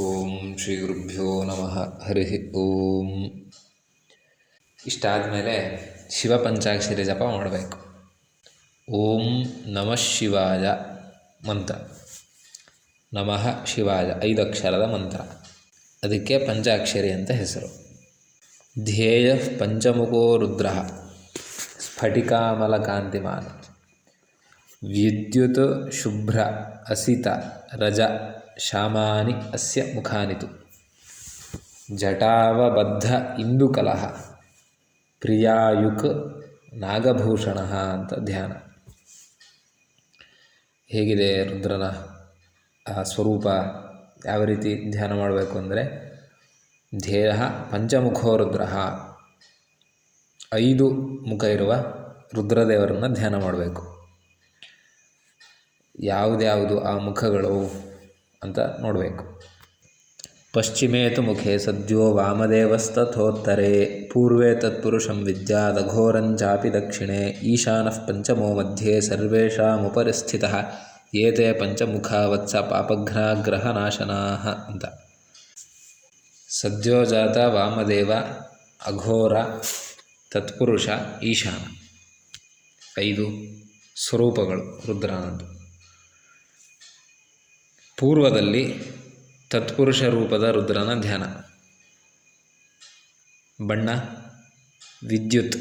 ಓಂ ಶ್ರೀ ಗುರುಭ್ಯೋ ನಮಃ. ಹರಿ ಓಂ. ಇಷ್ಟಾದಮೇಲೆ ಶಿವ ಪಂಚಾಕ್ಷರಿ ಜಪ ಮಾಡಬೇಕು. ಓಂ ನಮಃ ಶಿವಾಯ ಮಂತ್ರ. ನಮಃ ಶಿವಾಯ ಐದು ಅಕ್ಷರದ ಮಂತ್ರ. ಅದಕ್ಕೆ ಪಂಚಾಕ್ಷರಿ ಅಂತ ಹೆಸರು. ಧ್ಯೇಯ ಪಂಚಮುಖೋ ರುದ್ರ. ಸ್ಫಟಿಕಾಮಲಕಾಂತಿಮಾನ. ವಿದ್ಯುತ್ ಶುಭ್ರ ಅಸಿತ ರಜ ಶಾಮಾನಿ ಅಸ್ಯ ಮುಖಾನಿತು. ಜಟಾವಬದ್ಧ ಇಂದುಕಲಹ, ಪ್ರಿಯಾಯುಕ್ ನಾಗಭೂಷಣ ಅಂತ ಧ್ಯಾನ. ಹೇಗಿದೆ ರುದ್ರನ ಸ್ವರೂಪ? ಯಾವ ರೀತಿ ಧ್ಯಾನ ಮಾಡಬೇಕು ಅಂದರೆ, ಧ್ಯೇಯ ಪಂಚಮುಖೋ ರುದ್ರ. ಐದು ಮುಖ ಇರುವ ರುದ್ರದೇವರನ್ನು ಧ್ಯಾನ ಮಾಡಬೇಕು. ಯಾವುದ್ಯಾವುದು ಆ ಮುಖಗಳು? ಅಂತ ನೋಡಬೇಕು. ಪಶ್ಚಿಮೇತು ಮುಖೇ ಸದ್ಯೋ ವಾಮದೇವಸ್ತಥೋತ್ತರೆ ಪೂರ್ವೇ ತತ್ಪುರುಷಂ ವಿದ್ಯಾ ದಘೋರಂಚಾಪಿ ದಕ್ಷಿಣೆ, ಈಶಾನಃ ಪಂಚಮೋ ಮಧ್ಯೆ ಸರ್ವೇಷಾಮುಪರಿ ಸ್ಥಿತಃ ಏತೆ ಪಂಚಮುಖಾವತ್ಸ ಪಾಪಘ್ನಾಗ್ರಹನಾಶನಾ ಅಂತ. ಸದ್ಯೋಜಾತ ವಾಮದೇವ, ಅಘೋರ, ತತ್ಪುರುಷ, ಈಶಾನ. ಐದು ಸ್ವರೂಪಗಳು ರುದ್ರನದ್ದು ಪೂರ್ವದಲ್ಲಿ ತತ್ಪುರುಷ ರೂಪದ ರುದ್ರನ ಧ್ಯಾನ. ಬಣ್ಣ, ವಿದ್ಯುತ್.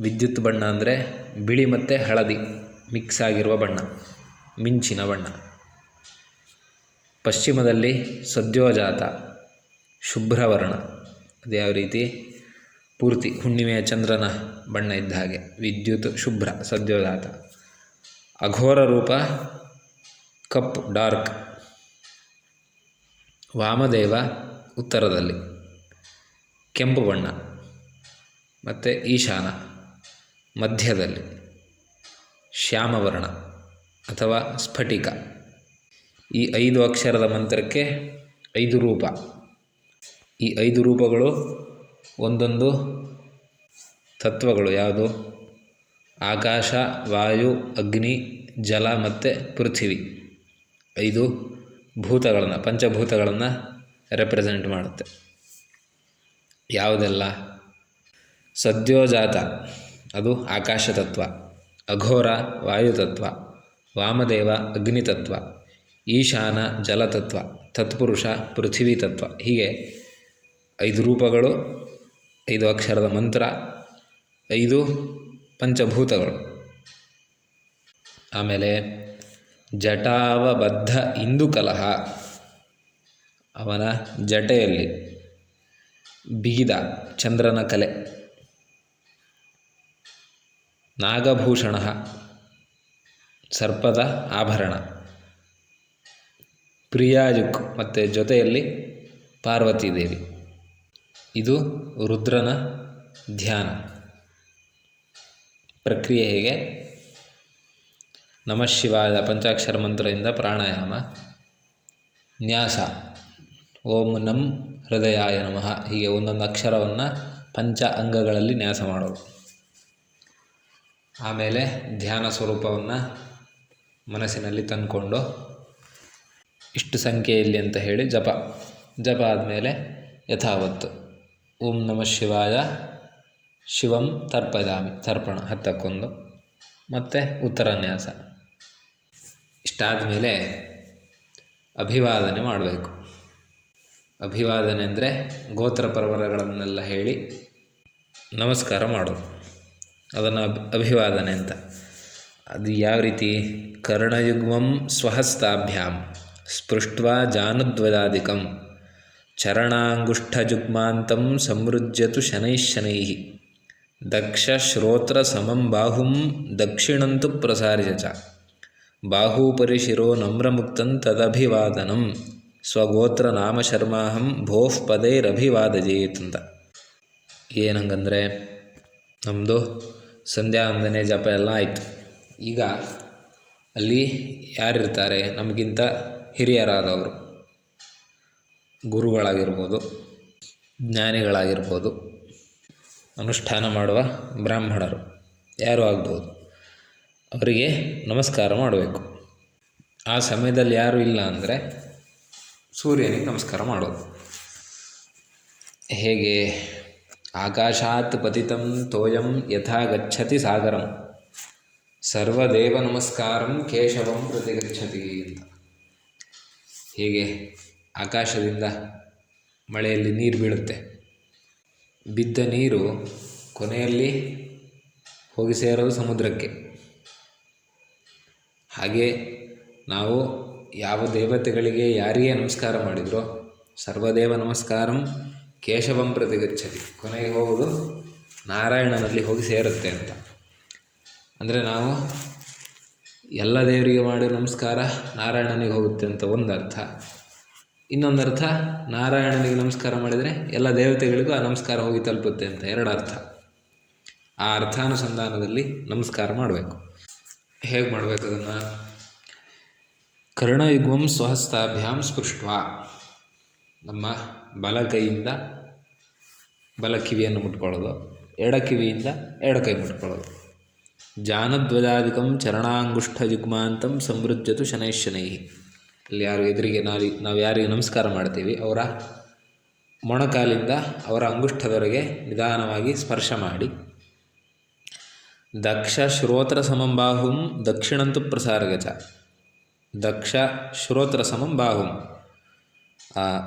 ವಿದ್ಯುತ್ ಬಣ್ಣ ಅಂದರೆ ಬಿಳಿ ಮತ್ತು ಹಳದಿ, ಮಿಕ್ಸ್ ಆಗಿರುವ ಬಣ್ಣ, ಮಿಂಚಿನ ಬಣ್ಣ. ಪಶ್ಚಿಮದಲ್ಲಿ ಸದ್ಯೋಜಾತ, ಶುಭ್ರವರ್ಣ. ಅದು ಯಾವ ರೀತಿ? ಪೂರ್ತಿ ಹುಣ್ಣಿಮೆಯ ಚಂದ್ರನ ಬಣ್ಣ ಇದ್ದ ಹಾಗೆ. ವಿದ್ಯುತ್ ಶುಭ್ರ, ಸದ್ಯೋಜಾತ. ಅಘೋರ ರೂಪ ಕಪ್ಪು ಡಾರ್ಕ್. ವಾಮದೇವ ಉತ್ತರದಲ್ಲಿ. ಕೆಂಪು ಬಣ್ಣ. ಮತ್ತು ಈಶಾನ. ಮಧ್ಯದಲ್ಲಿ. ಶ್ಯಾಮವರ್ಣ ಅಥವಾ ಸ್ಫಟಿಕ. ಈ ಐದು ಅಕ್ಷರದ ಮಂತ್ರಕ್ಕೆ ಐದು ರೂಪ. ಈ ಐದು ರೂಪಗಳು ಒಂದೊಂದು ತತ್ವಗಳು ಯಾವುದು? ಆಕಾಶ, ವಾಯು, ಅಗ್ನಿ, ಜಲ ಮತ್ತು ಪೃಥ್ವಿ. ಐದು ಭೂತಗಳನ್ನು, ಪಂಚಭೂತಗಳನ್ನು ರೆಪ್ರೆಸೆಂಟ್ ಮಾಡುತ್ತೆ. ಯಾವುದೆಲ್ಲ? ಸದ್ಯೋಜಾತ, ಅದು ಆಕಾಶ ತತ್ವ ಅಘೋರ, ವಾಯುತತ್ವ. ವಾಮದೇವ, ಅಗ್ನಿತತ್ವ. ಈಶಾನ, ಜಲತತ್ವ. ತತ್ಪುರುಷ ಪೃಥ್ವಿ ತತ್ವ ಹೀಗೆ ಐದು ರೂಪಗಳು, ಐದು ಅಕ್ಷರದ ಮಂತ್ರ, ಐದು ಪಂಚಭೂತಗಳು. ಆಮೇಲೆ ಜಟಾವಬದ್ಧ ಇಂದುಕಲಹ. ಅವನ ಜಟೆಯಲ್ಲಿ ಬಿಗಿದ ಚಂದ್ರನ ಕಲೆ. ನಾಗಭೂಷಣ, ಸರ್ಪದ ಆಭರಣ. ಪ್ರಿಯಾಜುಕ್ ಮತ್ತು ಜೊತೆಯಲ್ಲಿ ಪಾರ್ವತೀದೇವಿ. ಇದು ರುದ್ರನ ಧ್ಯಾನ. ಪ್ರಕ್ರಿಯೆ ಹೇಗೆ? ನಮಃ ಶಿವಾಯ ಪಂಚಾಕ್ಷರ ಮಂತ್ರದಿಂದ ಪ್ರಾಣಾಯಾಮ. ನ್ಯಾಸ. ಓಂ ನಂ ಹೃದಯಾಯ ನಮಃ. ಹೀಗೆ ಒಂದೊಂದು ಅಕ್ಷರವನ್ನು ಪಂಚ ಅಂಗಗಳಲ್ಲಿ ನ್ಯಾಸ ಮಾಡೋದು. ಆಮೇಲೆ ಧ್ಯಾನ ಸ್ವರೂಪವನ್ನು ಮನಸ್ಸಿನಲ್ಲಿ ತಂದುಕೊಂಡು ಇಷ್ಟು ಸಂಖ್ಯೆಯಲ್ಲಿ ಅಂತ ಹೇಳಿ ಜಪ. ಜಪ ಆದಮೇಲೆ ಯಥಾವತ್ತು ಓಂ ನಮಃ ಶಿವಾಯ. ಶಿವಂ ತರ್ಪದಾಮಿ ತರ್ಪಣ ಹತ್ತಕ್ಕೊಂದು. ಮತ್ತು ಉತ್ತರನ್ಯಾಸ ಇಷ್ಟಾದ ಮೇಲೆ ಅಭಿವಾದನೆ ಮಾಡಬೇಕು. ಅಭಿವಾದನೆ ಅಂದರೆ ಗೋತ್ರ ಪರ್ವರಗಳನ್ನೆಲ್ಲ ಹೇಳಿ ನಮಸ್ಕಾರ ಮಾಡೋದು. ಅದನ್ನು ಅಭಿ ಅಭಿವಾದನೆ ಅಂತ. ಅದು ಯಾವ ರೀತಿ? ಕರ್ಣಯುಗ್ಮಂ ಸ್ವಹಸ್ತಾಭ್ಯಾಂ ಸ್ಪೃಷ್ಟ್ವಾ ಜಾನುದ್ವದಾಧಿಕಂ ಚರಣಾಂಗುಷ್ಠಜುಗ್ಮಾಂತಂ ಸಮೃಜ್ಯತು ಶನೈಶನೈ ಶನೈಃ ದಕ್ಷ ಶ್ರೋತ್ರ ಸಮಂ ಬಾಹುಂ ದಕ್ಷಿಣಂತು ಪ್ರಸಾರ್ಯ ಶಿರೋ ನಮ್ರಮುಕ್ತಂ ತದಭಿವಾದನಂ. ಸ್ವಗೋತ್ರ ನಾಮಶರ್ಮಾಹಂ ಶರ್ಮಾಹಂ ಪದೈರಭಿವಾದಜೇತ್ ಅಂತ. ಏನಂಗಂದರೆ ನಮ್ಮದು ಸಂಧ್ಯಾ ವಂದನೆ ಜಪ ಎಲ್ಲ ಆಯಿತು. ಈಗ ಅಲ್ಲಿ ಯಾರಿರ್ತಾರೆ? ನಮಗಿಂತ ಹಿರಿಯರಾದವರು. ಗುರುಗಳಾಗಿರ್ಬೋದು, ಜ್ಞಾನಿಗಳಾಗಿರ್ಬೋದು. ಅನುಷ್ಠಾನ ಮಾಡುವ ಬ್ರಾಹ್ಮಣರು. ಯಾರು ಆಗ್ಬೋದು. ಅವರಿಗೆ ನಮಸ್ಕಾರ ಮಾಡಬೇಕು. ಆ ಸಮಯದಲ್ಲಿ ಯಾರು ಇಲ್ಲ ಅಂದರೆ ಸೂರ್ಯನಿಗೆ ನಮಸ್ಕಾರ ಮಾಡೋದು. ಹೇಗೆ? ಆಕಾಶಾತ್ ಪತಿತಂ ತೋಯಂ ಯಥಾ ಗಚ್ಚತಿ ಸಾಗರಂ. ಸರ್ವದೇವ ನಮಸ್ಕಾರಂ ಕೇಶವಂ ಪ್ರತಿ ಗಚ್ಚತಿ ಅಂತ. ಹೀಗೆ? ಆಕಾಶದಿಂದ ಮಳೆಯಲ್ಲಿ ನೀರು ಬೀಳುತ್ತೆ. ಬಿದ್ದ ನೀರು ಕೊನೆಯಲ್ಲಿ ಹೋಗಿ ಸೇರೋದು ಸಮುದ್ರಕ್ಕೆ. ಹಾಗೆ ನಾವು ಯಾವ ದೇವತೆಗಳಿಗೆ ಯಾರಿಗೆ ನಮಸ್ಕಾರ ಮಾಡಿದ್ರೋ ಸರ್ವದೇವ ನಮಸ್ಕಾರಂ ಕೇಶವಂ ಪ್ರತಿ ಗಚ್ಚತಿ ಕೊನೆಗೆ ಹೋಗೋದು ನಾರಾಯಣನಲ್ಲಿ ಹೋಗಿ ಸೇರುತ್ತೆ ಅಂತ. ಅಂದರೆ ನಾವು ಎಲ್ಲ ದೇವರಿಗೆ ಮಾಡೋ ನಮಸ್ಕಾರ ನಾರಾಯಣನಿಗೆ ಹೋಗುತ್ತೆ ಅಂತ ಒಂದು ಅರ್ಥ ಇನ್ನೊಂದು ಅರ್ಥ ನಾರಾಯಣನಿಗೆ ನಮಸ್ಕಾರ ಮಾಡಿದರೆ ಎಲ್ಲ ದೇವತೆಗಳಿಗೂ ಆ ನಮಸ್ಕಾರ ಹೋಗಿ ತಲುಪುತ್ತೆ ಅಂತ ಎರಡು ಅರ್ಥ ಆ ಅರ್ಥಾನುಸಂಧಾನದಲ್ಲಿ ನಮಸ್ಕಾರ ಮಾಡಬೇಕು. ಹೇಗೆ ಮಾಡಬೇಕು ಅದನ್ನು? ಕರ್ಣಯುಗ್ಮಂ ಸ್ವಹಸ್ತಾಭ್ಯಾಂ ಸ್ಪೃಷ್ಟ ನಮ್ಮ ಬಲ ಕೈಯಿಂದ ಬಲ ಕಿವಿಯನ್ನು ಮುಟ್ಕೊಳ್ಳೋದು, ಎಡ ಕಿವಿಯಿಂದ ಎಡ ಕೈ ಮುಟ್ಕೊಳ್ಳೋದು. ಜಾನಧ್ವಜಾದಿಕಂ ಚರಣಾಂಗುಷ್ಠ ಯುಗ್ಮಾಂತಂ ಸಮೃದ್ಧತು ಶನೈ ಶನೈ ಇಲ್ಲಿ ಯಾರು ಎದುರಿಗೆ ನಾವು ನಾವು ಯಾರಿಗೆ ನಮಸ್ಕಾರ ಮಾಡ್ತೀವಿ, ಅವರ ಮೊಣಕಾಲಿಂದ ಅವರ ಅಂಗುಷ್ಠದವರೆಗೆ ನಿಧಾನವಾಗಿ ಸ್ಪರ್ಶ ಮಾಡಿ ದಕ್ಷ ಶ್ರೋತ್ರ ಸಮಂ ಬಾಹುಂ ದಕ್ಷಿಣಂತು ಪ್ರಸಾರಗಚ ದಕ್ಷ ಶ್ರೋತ್ರ ಸಮಂ ಬಾಹುಂ. ಆ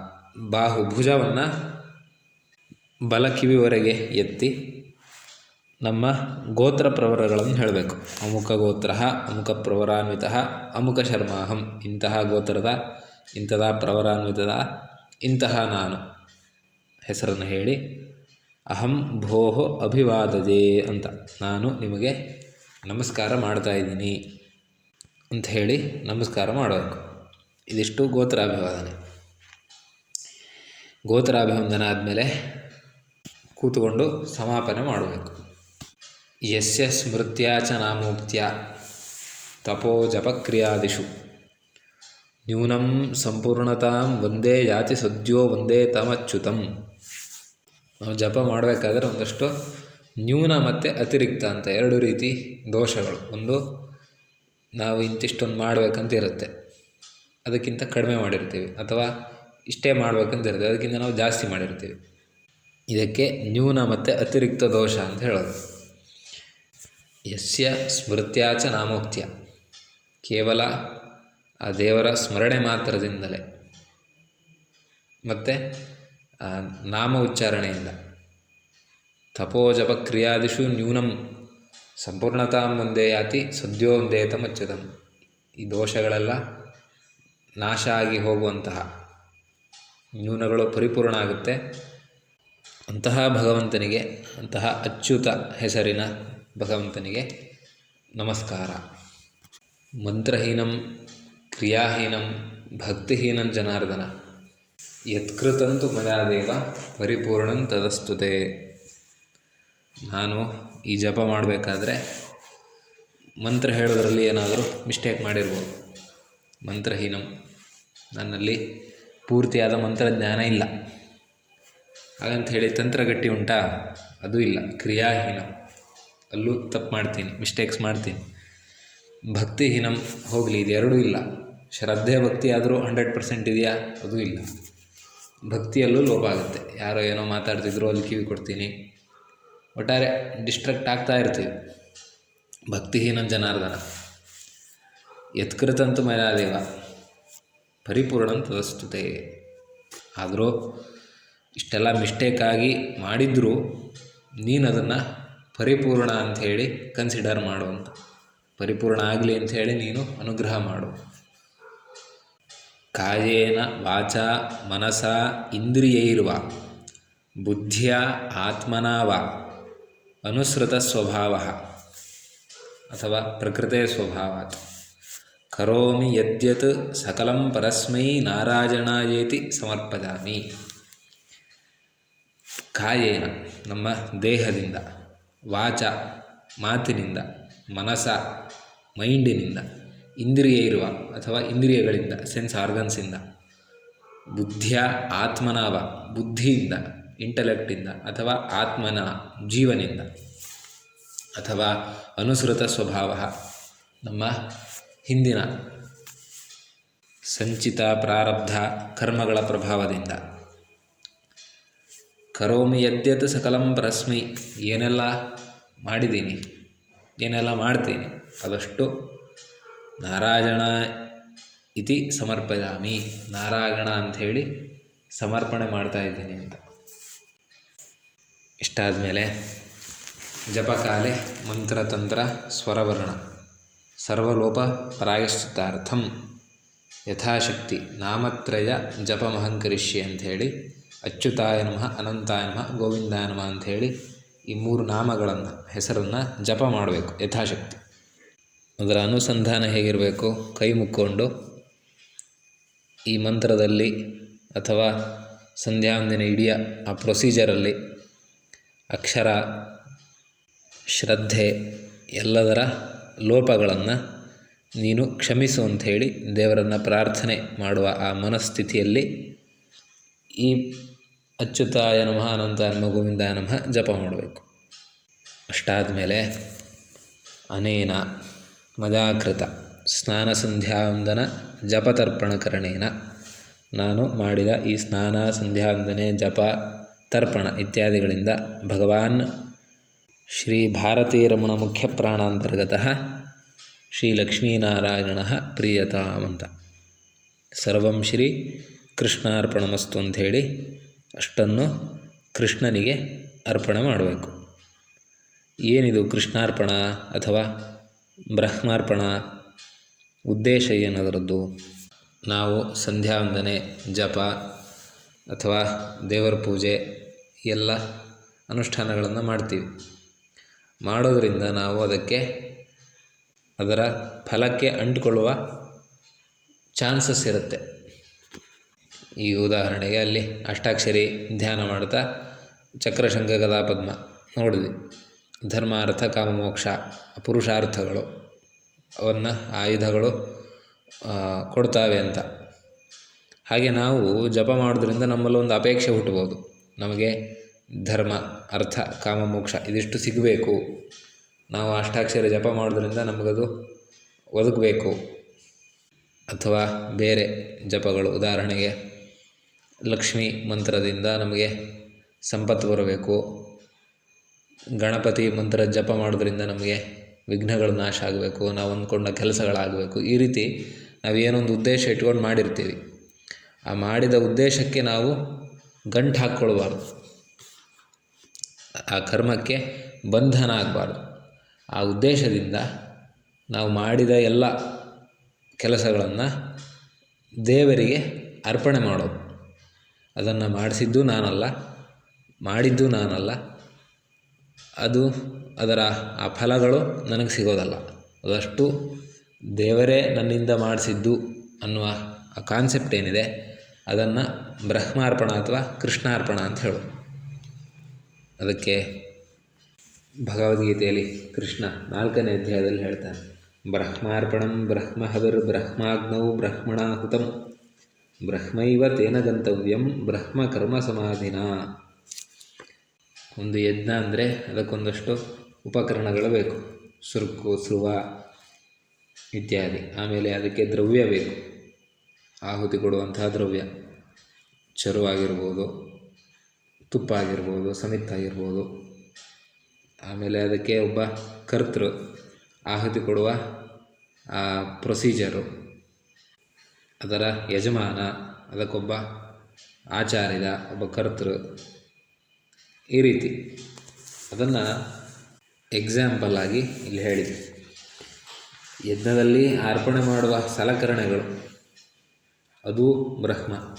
ಬಾಹು ಭುಜವನ್ನು ಬಲ ಕಿವಿವರೆಗೆ ಎತ್ತಿ ನಮ್ಮ ಗೋತ್ರ ಪ್ರವರಗಳನ್ನು ಹೇಳಬೇಕು. ಅಮುಕ ಗೋತ್ರ, ಅಮುಕ ಪ್ರವರಾನ್ವಿತ, ಅಮುಕ ಶರ್ಮಾಹಂ. ಇಂತಹ ಗೋತ್ರದ, ಇಂಥದ ಪ್ರವರಾನ್ವಿತದ, ಇಂತಹ ನಾನು. ಹೆಸರನ್ನು ಹೇಳಿ. ಅಹಂ ಭೋಹ ಅಭಿವಾದದೆ ಅಂತ ನಾನು ನಿಮಗೆ ನಮಸ್ಕಾರ ಮಾಡ್ತಾ ಇದ್ದೀನಿ ಅಂತ ಹೇಳಿ ನಮಸ್ಕಾರ ಮಾಡಬೇಕು ಇದಿಷ್ಟು ಗೋತ್ರಾಭಿವಾದನೆ. ಗೋತ್ರಾಭಿವಂದನ ಆದಮೇಲೆ ಕೂತ್ಕೊಂಡು ಸಮಾಪನೆ ಮಾಡಬೇಕು. ಯಸ್ಯ ಸ್ಮೃತ್ಯಾಚ ನಾಮೋಕ್ತ್ಯ ತಪೋ ಜಪಕ್ರಿಯಾದಿಷು ನ್ಯೂನಂ ಸಂಪೂರ್ಣತಾಂ ಒಂದೇ ಯಾತಿ ಸದ್ಯೋ ಒಂದೇ ತಮಚ್ಯುತಂ. ನಾವು ಜಪ ಮಾಡಬೇಕಾದ್ರೆ ಒಂದಷ್ಟು ನ್ಯೂನ ಮತ್ತು ಅತಿರಿಕ್ತ ಅಂತ ಎರಡು ರೀತಿ ದೋಷಗಳು. ಒಂದು, ನಾವು ಇಂತಿಷ್ಟೊಂದು ಮಾಡಬೇಕಂತ ಇರುತ್ತೆ. ಅದಕ್ಕಿಂತ ಕಡಿಮೆ ಮಾಡಿರ್ತೀವಿ. ಅಥವಾ ಇಷ್ಟೇ ಮಾಡಬೇಕಂತ ಇರುತ್ತೆ. ಅದಕ್ಕಿಂತ ನಾವು ಜಾಸ್ತಿ ಮಾಡಿರ್ತೀವಿ. ಇದಕ್ಕೆ ನ್ಯೂನ ಮತ್ತು ಅತಿರಿಕ್ತ ದೋಷ ಅಂತ ಹೇಳೋದು. ಯಸ್ಯ ಸ್ಮೃತ್ಯಾಚ ನಾಮೋಕ್ತ್ಯ. ಕೇವಲ ಆ ದೇವರ ಸ್ಮರಣೆ ಮಾತ್ರದಿಂದಲೇ. ಮತ್ತು ನಾಮ ಉಚ್ಚಾರಣೆಯಿಂದ. ತಪೋಜಪ ಕ್ರಿಯಾದಿಷು ನ್ಯೂನಂ, ಸಂಪೂರ್ಣತಾಂ ಒಂದೇ ಯಾತಿ, ಸದ್ಯೋ ಒಂದೇ ತಮಚ್ಯುತಂ ಈ ದೋಷಗಳೆಲ್ಲ ನಾಶ ಆಗಿ ಹೋಗುವಂತಹ ನ್ಯೂನಗಳು ಪರಿಪೂರ್ಣ ಆಗುತ್ತೆ. ಅಂತಹ ಭಗವಂತನಿಗೆ, ಅಂತಹ ಅಚ್ಯುತ ಹೆಸರಿನ ಭಗವಂತನಿಗೆ ನಮಸ್ಕಾರ. ಮಂತ್ರಹೀನಂ, ಕ್ರಿಯಾಹೀನಂ, ಭಕ್ತಿಹೀನಂ ಜನಾರ್ದನ. ಯತ್ಕೃತಂತು ಮಯಾದೇವ ಪರಿಪೂರ್ಣಂ ತದಸ್ತುತೆ. ನಾನು ಈ ಜಪ ಮಾಡಬೇಕಾದ್ರೆ ಮಂತ್ರ ಹೇಳೋದ್ರಲ್ಲಿ ಏನಾದರೂ ಮಿಸ್ಟೇಕ್ ಮಾಡಿರ್ಬೋದು. ಮಂತ್ರಹೀನಂ. ನನ್ನಲ್ಲಿ ಪೂರ್ತಿಯಾದ ಮಂತ್ರಜ್ಞಾನ ಇಲ್ಲ. ಹಾಗಂತ ಹೇಳಿ ತಂತ್ರ ಗಟ್ಟಿ ಉಂಟಾ? ಅದು ಇಲ್ಲ. ಕ್ರಿಯಾಹೀನ. ಅಲ್ಲೂ ತಪ್ಪು ಮಾಡ್ತೀನಿ. ಮಿಸ್ಟೇಕ್ಸ್ ಮಾಡ್ತೀನಿ. ಭಕ್ತಿಹೀನಂ ಹೋಗಲಿ. ಇದೆರಡೂ ಇಲ್ಲ. ಶ್ರದ್ಧೆ ಭಕ್ತಿ ಆದರೂ ಹಂಡ್ರೆಡ್ ಪರ್ಸೆಂಟ್ ಇದೆಯಾ? ಅದು ಇಲ್ಲ. ಭಕ್ತಿಯಲ್ಲೂ ಲೋಪ ಆಗುತ್ತೆ ಯಾರೋ ಏನೋ ಮಾತಾಡ್ತಿದ್ರು ಅಲ್ಲಿ ಕಿವಿ ಕೊಡ್ತೀನಿ. ಒಟ್ಟಾರೆ ಡಿಸ್ಟ್ರಾಕ್ಟ್ ಆಗ್ತಾ ಇರ್ತೀವಿ. ಭಕ್ತಿಹೀನ ಜನಾರ್ದನ. ಯತ್ಕೃತಂತು ಮಯಾದೇವ. ಪರಿಪೂರ್ಣಂ ತದಸ್ತುತೆ ಆದರೂ ಇಷ್ಟೆಲ್ಲ ಮಿಸ್ಟೇಕಾಗಿ ಮಾಡಿದರೂ ನೀನು ಅದನ್ನು ಪರಿಪೂರ್ಣ ಅಂಥೇಳಿ ಕನ್ಸಿಡರ್ ಮಾಡು ಅಂತ. ಪರಿಪೂರ್ಣ ಆಗಲಿ ಅಂಥೇಳಿ ನೀನು ಅನುಗ್ರಹ ಮಾಡು. ಕಾಯೇನ ವಾಚ ಮನಸ ಇಂದ್ರಿಯೈರ್ವ, ಬುದ್ಧಿಯ ಆತ್ಮನಾವ, ಅನುಸೃತ ಸ್ವಭಾವ ಅಥವಾ ಪ್ರಕೃತೆ ಸ್ವಭಾವಾತ್ ಕರೋಮಿ ಯದ್ಯತ್ ಸಕಲಂ ಪರಸ್ಮೈ ನಾರಾಯಣಾಯೇತಿ ಸಮರ್ಪದಾಮಿ ಕಾಯೇನ ನಮ್ಮ ದೇಹದಿಂದ, ವಾಚ ಮಾತಿನಿಂದ, ಮನಸ ಮೈಂಡಿನಿಂದ ಇಂದ್ರಿಯ ಇರುವ ಅಥವಾ ಇಂದ್ರಿಯಗಳಿಂದ ಸೆನ್ಸ್ ಆರ್ಗನ್ಸಿಂದ ಬುದ್ಧಿಯ ಆತ್ಮನಾವ, ಬುದ್ಧಿಯಿಂದ ಇಂಟಲೆಕ್ಟಿಂದ ಅಥವಾ ಆತ್ಮನ ಜೀವನಿಂದ ಅಥವಾ ಅನುಸೃತ ಸ್ವಭಾವ ನಮ್ಮ ಹಿಂದಿನ ಸಂಚಿತ ಪ್ರಾರಬ್ಧ ಕರ್ಮಗಳ ಪ್ರಭಾವದಿಂದ. ಕರೋಮಿ ಯದ್ಯತ್ ಸಕಲಂ ಪ್ರಸ್ಮಿ, ಏನೆಲ್ಲ ಮಾಡಿದ್ದೀನಿ, ಏನೆಲ್ಲ ಮಾಡ್ತೀನಿ, ಅದಷ್ಟು ನಾರಾಯಣ ಇತಿ ಸಮರ್ಪಯಾಮಿ. ನಾರಾಯಣ ಅಂಥೇಳಿ ಸಮರ್ಪಣೆ ಮಾಡ್ತಾ ಇದ್ದೀನಿ ಅಂತ. ಇಷ್ಟಾದಮೇಲೆ ಜಪಕಾಲೆ ಮಂತ್ರತಂತ್ರ ಸ್ವರವರ್ಣ. ಸರ್ವಲೋಪ ಪ್ರಾಯಶ್ಚಿತಾರ್ಥಂ ಯಥಾಶಕ್ತಿ ನಾಮತ್ರಯ ಜಪಮಹಂಕರಿಷ್ಯೆ ಅಂಥೇಳಿ ಅಚ್ಯುತಾಯ ನಮಃ ಅನಂತಾಯ ನಮಃ ಗೋವಿಂದಾಯ ನಮಃ ಅಂಥೇಳಿ ಈ ಮೂರು ನಾಮಗಳನ್ನು ಹೆಸರನ್ನು ಜಪ ಮಾಡಬೇಕು ಯಥಾಶಕ್ತಿ. ಅದರ ಅನುಸಂಧಾನ ಹೇಗಿರಬೇಕು? ಕೈ ಮುಕ್ಕೊಂಡು ಈ ಮಂತ್ರದಲ್ಲಿ ಅಥವಾ ಸಂಧ್ಯಾವಂದನೆ ಇಡೀ ಆ ಪ್ರೊಸೀಜರಲ್ಲಿ ಅಕ್ಷರ, ಶ್ರದ್ಧೆ ಎಲ್ಲದರ ಲೋಪಗಳನ್ನು ನೀನು ಕ್ಷಮಿಸು ಅಂಥೇಳಿ ದೇವರನ್ನು ಪ್ರಾರ್ಥನೆ ಮಾಡುವ ಆ ಮನಸ್ಥಿತಿಯಲ್ಲಿ ಈ ಅಚ್ಯುತಾಯ ನಮಃ ಅನಂತಾಯ ಮಗುವಿಂದ ಗೋವಿಂದಾಯ ನಮಃ ಜಪ ಮಾಡಬೇಕು. ಅಷ್ಟಾದಮೇಲೆ ಅನೇನ ಮದಾಕೃತ. ಸ್ನಾನ ಸಂಧ್ಯಾವಂದನ ಜಪತರ್ಪಣಕರಣೇನ. ನಾನು ಮಾಡಿದ ಈ ಸ್ನಾನ ಸಂಧ್ಯಾವಂದನೆ ಜಪ ತರ್ಪಣ ಇತ್ಯಾದಿಗಳಿಂದ ಭಗವಾನ್ ಶ್ರೀ ಭಾರತೀರಮಣ ಮುಖ್ಯ ಪ್ರಾಣಾಂತರ್ಗತ ಶ್ರೀ ಲಕ್ಷ್ಮೀನಾರಾಯಣ ಪ್ರಿಯತಾಮಂತ ಸರ್ವಂ ಶ್ರೀ ಕೃಷ್ಣಾರ್ಪಣಮಸ್ತು ಅಂಥೇಳಿ ಅಷ್ಟನ್ನು ಕೃಷ್ಣನಿಗೆ ಅರ್ಪಣೆ ಮಾಡಬೇಕು. ಏನಿದು ಕೃಷ್ಣಾರ್ಪಣ ಅಥವಾ ಬ್ರಹ್ಮಾರ್ಪಣ ಉದ್ದೇಶ ಏನದರದ್ದು? ನಾವು ಸಂಧ್ಯಾವಂದನೆ, ಜಪ ಅಥವಾ ದೇವರ ಪೂಜೆ ಎಲ್ಲ ಅನುಷ್ಠಾನಗಳನ್ನು ಮಾಡ್ತೀವಿ. ಮಾಡೋದರಿಂದ ನಾವು ಅದಕ್ಕೆ ಅದರ ಫಲಕ್ಕೆ ಅಂಟಿಕೊಳ್ಳುವ ಚಾನ್ಸಸ್ ಇರುತ್ತೆ. ಈ ಉದಾಹರಣೆಗೆ ಅಲ್ಲಿ ಅಷ್ಟಾಕ್ಷರಿ ಧ್ಯಾನ ಮಾಡ್ತಾ ಚಕ್ರಶಂಕ ಗದಾ ಪದ್ಮ ನೋಡಿದ್ವಿ. ಧರ್ಮ ಅರ್ಥ ಕಾಮ ಮೋಕ್ಷ ಪುರುಷಾರ್ಥಗಳು ಅವನ್ನು ಆಯುಧಗಳು ಕೊಡ್ತಾವೆ ಅಂತ. ಹಾಗೆ ನಾವು ಜಪ ಮಾಡೋದ್ರಿಂದ ನಮ್ಮಲ್ಲಿ ಒಂದು ಅಪೇಕ್ಷೆ ಹುಟ್ಬೋದು ನಮಗೆ ಧರ್ಮ, ಅರ್ಥ ಕಾಮ ಮೋಕ್ಷ ಇದಿಷ್ಟು ಸಿಗಬೇಕು. ನಾವು ಅಷ್ಟಾಕ್ಷರ ಜಪ ಮಾಡೋದ್ರಿಂದ ನಮಗದು ಒದಗಬೇಕು. ಅಥವಾ ಬೇರೆ ಜಪಗಳು, ಉದಾಹರಣೆಗೆ ಲಕ್ಷ್ಮೀ ಮಂತ್ರದಿಂದ ನಮಗೆ ಸಂಪತ್ತು ಬರಬೇಕು. ಗಣಪತಿ ಮಂತ್ರ ಜಪ ಮಾಡೋದ್ರಿಂದ ನಮಗೆ ವಿಘ್ನಗಳು ನಾಶ ಆಗಬೇಕು, ನಾವು ಅಂದ್ಕೊಂಡ ಕೆಲಸಗಳಾಗಬೇಕು. ಈ ರೀತಿ ನಾವು ಏನೊಂದು ಉದ್ದೇಶ ಇಟ್ಕೊಂಡು ಮಾಡಿರ್ತೀವಿ. ಆ ಮಾಡಿದ ಉದ್ದೇಶಕ್ಕೆ ನಾವು ಗಂಟು ಹಾಕ್ಕೊಳ್ಬಾರ್ದು. ಆ ಕರ್ಮಕ್ಕೆ ಬಂಧನ ಆಗಬಾರ್ದು. ಆ ಉದ್ದೇಶದಿಂದ ನಾವು ಮಾಡಿದ ಎಲ್ಲ ಕೆಲಸಗಳನ್ನು ದೇವರಿಗೆ ಅರ್ಪಣೆ ಮಾಡೋದು. ಅದನ್ನು ಮಾಡಿಸಿದ್ದು ನಾನಲ್ಲ, ಮಾಡಿದ್ದು ನಾನಲ್ಲ. ಅದು ಅದರ ಆ ಫಲಗಳು ನನಗೆ ಸಿಗೋದಲ್ಲ. ಅದಷ್ಟು ದೇವರೇ ನನ್ನಿಂದ ಮಾಡಿಸಿದ್ದು ಅನ್ನುವ ಆ ಕಾನ್ಸೆಪ್ಟ್ ಏನಿದೆ, ಅದನ್ನು ಬ್ರಹ್ಮಾರ್ಪಣ ಅಥವಾ ಕೃಷ್ಣಾರ್ಪಣ ಅಂತ ಹೇಳು. ಅದಕ್ಕೆ ಭಗವದ್ಗೀತೆಯಲ್ಲಿ ಕೃಷ್ಣ ನಾಲ್ಕನೇ ಅಧ್ಯಾಯದಲ್ಲಿ ಹೇಳ್ತಾನೆ ಬ್ರಹ್ಮಾರ್ಪಣಂ ಬ್ರಹ್ಮ ಬ್ರಹ್ಮಾಗ್ನವು ಬ್ರಹ್ಮಾಗ್ನೌ ಬ್ರಹ್ಮಣಾಹುತಂ ಬ್ರಹ್ಮೈವ ತೇನ ಗಂತವ್ಯಂ ಬ್ರಹ್ಮ ಕರ್ಮ ಸಮಾಧಿನ. ಒಂದು ಯಜ್ಞ ಅಂದರೆ ಅದಕ್ಕೊಂದಷ್ಟು ಉಪಕರಣಗಳು ಬೇಕು. ಸುರುಕು ಸುವ ಇತ್ಯಾದಿ. ಆಮೇಲೆ ಅದಕ್ಕೆ ದ್ರವ್ಯ ಬೇಕು. ಆಹುತಿ ಕೊಡುವಂತಹ ದ್ರವ್ಯ. ಚರುವಾಗಿರ್ಬೋದು ತುಪ್ಪ ಆಗಿರ್ಬೋದು ಸಮಿತ್ ಆಗಿರ್ಬೋದು ಆಮೇಲೆ ಅದಕ್ಕೆ ಒಬ್ಬ ಕರ್ತೃ ಆಹುತಿ ಕೊಡುವ ಪ್ರೊಸೀಜರು. ಅದರ ಯಜಮಾನ, ಅದಕ್ಕೊಬ್ಬ ಆಚಾರ್ಯ, ಒಬ್ಬ ಕರ್ತೃ. ಈ ರೀತಿ. ಅದನ್ನು ಎಕ್ಸಾಂಪಲ್ ಆಗಿ ಇಲ್ಲಿ ಹೇಳಿದೆ. ಯಜ್ಞದಲ್ಲಿ ಅರ್ಪಣೆ ಮಾಡುವ ಸಲಕರಣೆಗಳು. ಅದು ಬ್ರಹ್ಮ.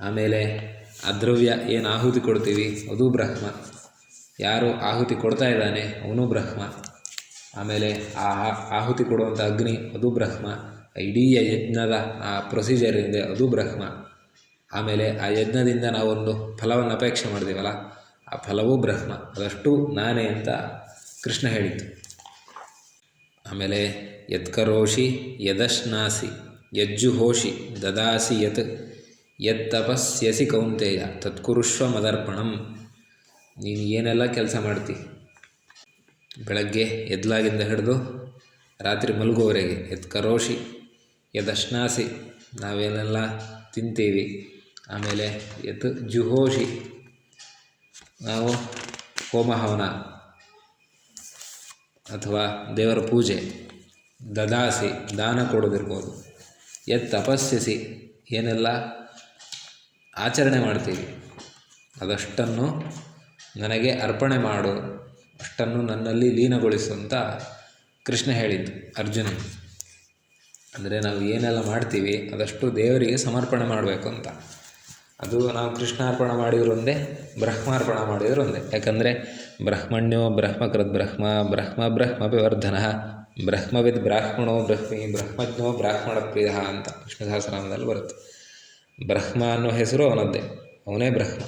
ಆಮೇಲೆ ಅದ್ರವ್ಯ ದ್ರವ್ಯ ಏನು ಆಹುತಿ ಕೊಡ್ತೀವಿ? ಅದು ಬ್ರಹ್ಮ. ಯಾರು ಆಹುತಿ ಕೊಡ್ತಾ ಇದ್ದಾನೆ? ಅವನು ಬ್ರಹ್ಮ. ಆಮೇಲೆ ಆ ಆಹುತಿ ಕೊಡುವಂಥ ಅಗ್ನಿ, ಅದು ಬ್ರಹ್ಮ. ಇಡೀ ಯಜ್ಞದ ಆ ಪ್ರೊಸೀಜರ್ ಇದೆ ಅದು ಬ್ರಹ್ಮ. ಆಮೇಲೆ ಆ ಯಜ್ಞದಿಂದ ನಾವೊಂದು ಫಲವನ್ನು ಅಪೇಕ್ಷೆ ಮಾಡಿದೀವಲ್ಲ ಆ ಫಲವೂ ಬ್ರಹ್ಮ, ಅದಷ್ಟು ನಾನೇ ಅಂತ ಕೃಷ್ಣ ಹೇಳಿತು ಆಮೇಲೆ ಯತ್ಕರೋಷಿ ಯದಶ್ನಾಸಿ ಯಜ್ಜುಹೋಷಿ ದದಾಸಿ ಯತ್ ಯತ್ತಪಸ್ಯಸಿ ಕೌಂತೆಯ ತತ್ಕುರುಷ್ವ ಮದರ್ಪಣಂ ನೀನು ಏನೆಲ್ಲ ಕೆಲಸ ಮಾಡ್ತಿ? ಬೆಳಗ್ಗೆ ಎದ್ಲಾಗಿಂದ ಹಿಡಿದು ರಾತ್ರಿ ಮಲಗುವವರೆಗೆ ಯತ್ಕರೋಷಿ ಯದಶ್ನಾಸಿ, ನಾವೇನೆಲ್ಲ ತಿಂತೀವಿ? ಆಮೇಲೆ ಯತ್ ಜುಹೋಷಿ ನಾವು ಹೋಮ ಹವನ ಅಥವಾ ದೇವರ ಪೂಜೆ, ದದಾಸಿ, ದಾನ ಕೊಡೋದಿರ್ಬೋದು ಎತ್ ತಪಸ್ಸಿಸಿ ಏನೆಲ್ಲ ಆಚರಣೆ ಮಾಡ್ತೀವಿ, ಅದಷ್ಟನ್ನು ನನಗೆ ಅರ್ಪಣೆ ಮಾಡು, ಅಷ್ಟನ್ನು ನನ್ನಲ್ಲಿ ಲೀನಗೊಳಿಸು ಅಂತ ಕೃಷ್ಣ ಹೇಳಿದ್ದು ಅರ್ಜುನ. ಅಂದರೆ ನಾವು ಏನೆಲ್ಲ ಮಾಡ್ತೀವಿ ಅದಷ್ಟು ದೇವರಿಗೆ ಸಮರ್ಪಣೆ ಮಾಡಬೇಕು ಅಂತ. ಅದು ನಾವು ಕೃಷ್ಣಾರ್ಪಣ ಮಾಡಿದ್ರೊಂದೇ ಬ್ರಹ್ಮಾರ್ಪಣ ಮಾಡಿದ್ರೊಂದೇ ಯಾಕಂದರೆ ಬ್ರಹ್ಮಣ್ಯೋ ಬ್ರಹ್ಮಕೃತ್ ಬ್ರಹ್ಮ ಬ್ರಹ್ಮ ಬ್ರಹ್ಮ ವರ್ಧನ ಬ್ರಹ್ಮವಿದ್ ಬ್ರಾಹ್ಮಣೋ ಬ್ರಹ್ಮಿ ಬ್ರಹ್ಮಜ್ಞೋ ಬ್ರಾಹ್ಮಣ ಪ್ರಿಯ ಅಂತ ವಿಷ್ಣು ಸಹಸ್ರನಾಮದಲ್ಲಿ ಬರುತ್ತೆ. ಬ್ರಹ್ಮ ಅನ್ನೋ ಹೆಸರು ಅವನದ್ದೇ, ಅವನೇ ಬ್ರಹ್ಮ.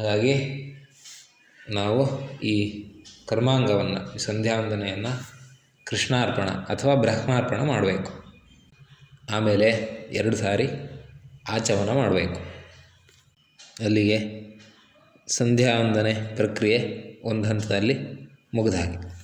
ಹಾಗಾಗಿ ನಾವು ಈ ಕರ್ಮಾಂಗವನ್ನು, ಈ ಸಂಧ್ಯಾವಂದನೆಯನ್ನು ಕೃಷ್ಣಾರ್ಪಣ ಅಥವಾ ಬ್ರಹ್ಮಾರ್ಪಣ ಮಾಡಬೇಕು. ಆಮೇಲೆ ಎರಡು ಸಾರಿ ಆಚಮನ ಮಾಡಬೇಕು. ಅಲ್ಲಿಗೆ ಸಂಧ್ಯಾ ವಂದನೆ ಪ್ರಕ್ರಿಯೆ ಒಂದು ಹಂತದಲ್ಲಿ ಮುಗಿದ ಹಾಗೆ.